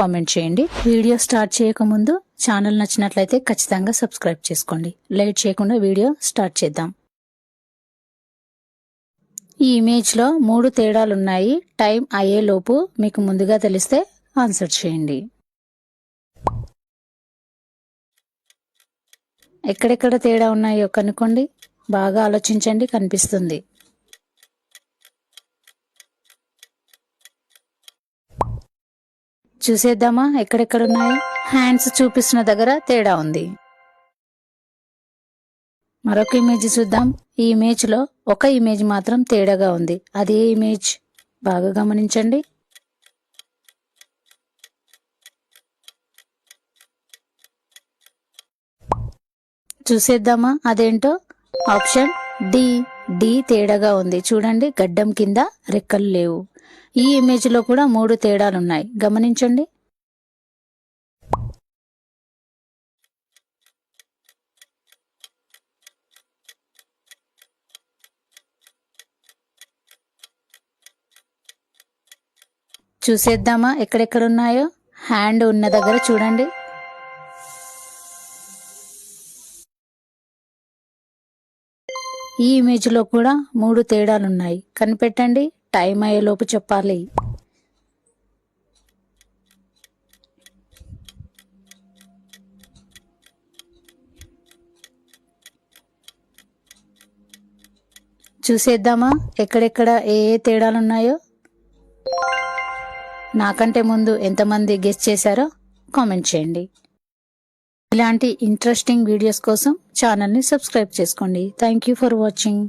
Comment చేయండి. Video start చేయకముందు channel నచ్చినట్లయితే ఖచ్చితంగా సబ్స్క్రైబ్ చేసుకోండి. లేట్ చేయకుండా వీడియో స్టార్ట్ చేద్దాం. ఈ ఇమేజ్లో మూడు తేడాలున్నాయి. టైం అయ్యేలోపు మీకు ముందుగా తెలిస్తే ఆన్సర్ చేయండి. ఎక్కడెక్కడ తేడా ఉన్నాయో కనుక్కోండి. బాగా ఆలోచించండి కనిపిస్తుంది. చూసేద్దామా? ఎక్కడెక్కడ ఉన్నాయి హ్యాండ్స్ చూపిస్తున్న దగ్గర తేడా ఉంది. మరొక ఇమేజ్ చూద్దాం. ఈ ఇమేజ్లో ఒక ఇమేజ్ మాత్రం తేడాగా ఉంది. అదే ఇమేజ్? బాగా గమనించండి. చూసేద్దామా? అదేంటో? Option D. డి తేడాగా ఉంది. చూడండి గడ్డం కింద రెక్కలు లేవు. ఈ ఇమేజ్లో కూడా మూడు తేడాలు ఉన్నాయి గమనించండి. చూసేద్దామా ఎక్కడెక్కడ ఉన్నాయో హ్యాండ్ ఉన్న దగ్గర చూడండి. ఈ ఇమేజ్లో కూడా మూడు తేడాలున్నాయి. కనిపెట్టండి. టైం అయ్యేలోపు చెప్పాలి. చూసేద్దామా? ఎక్కడెక్కడ ఏ ఏ తేడాలున్నాయో? నాకంటే ముందు ఎంతమంది గెస్ట్ చేశారో కామెంట్ చేయండి. ఇలాంటి ఇంట్రెస్టింగ్ వీడియోస్ కోసం ఛానల్ని సబ్స్క్రైబ్ చేసుకోండి. Thank you for watching